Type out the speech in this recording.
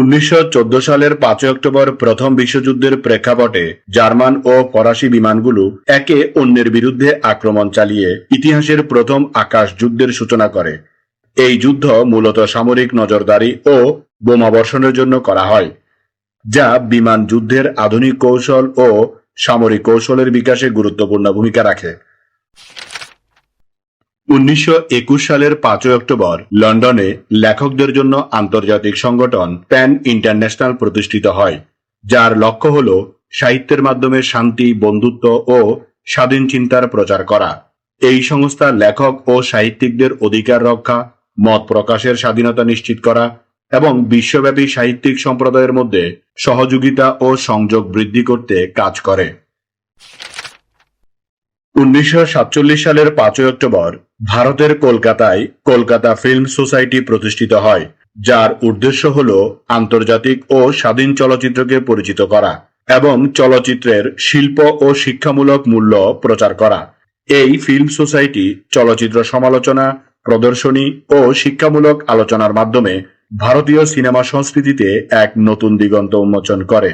উনিশশো চোদ্দ সালের পাঁচই অক্টোবর প্রথম বিশ্বযুদ্ধের প্রেক্ষাপটে জার্মান ও ফরাসি বিমানগুলো একে অন্যের বিরুদ্ধে আক্রমণ চালিয়ে ইতিহাসের প্রথম আকাশ যুদ্ধের সূচনা করে। এই যুদ্ধ মূলত সামরিক নজরদারি ও বোমাবর্ষণের জন্য করা হয়, যা বিমান যুদ্ধের আধুনিক কৌশল ও সামরিক কৌশলের বিকাশে গুরুত্বপূর্ণ ভূমিকা রাখে। উনিশশো একুশ সালের পাঁচই অক্টোবর লন্ডনে লেখকদের জন্য আন্তর্জাতিক সংগঠন প্যান ইন্টারন্যাশনাল প্রতিষ্ঠিত হয়, যার লক্ষ্য হল সাহিত্যের মাধ্যমে শান্তি, বন্ধুত্ব ও স্বাধীন চিন্তার প্রচার করা। এই সংস্থা লেখক ও সাহিত্যিকদের অধিকার রক্ষা, মত প্রকাশের স্বাধীনতা নিশ্চিত করা এবং বিশ্বব্যাপী সাহিত্যিক সম্প্রদায়ের মধ্যে সহযোগিতা ও সংযোগ বৃদ্ধি করতে কাজ করে। উনিশশো সাতচল্লিশ সালের পাঁচই অক্টোবর ভারতের কলকাতায় কলকাতা ফিল্ম সোসাইটি প্রতিষ্ঠিত হয়, যার উদ্দেশ্য হল আন্তর্জাতিক ও স্বাধীন চলচ্চিত্রকে পরিচিত করা এবং চলচ্চিত্রের শিল্প ও শিক্ষামূলক মূল্য প্রচার করা। এই ফিল্ম সোসাইটি চলচ্চিত্র সমালোচনা, প্রদর্শনী ও শিক্ষামূলক আলোচনার মাধ্যমে ভারতীয় সিনেমা সংস্কৃতিতে এক নতুন দিগন্ত উন্মোচন করে।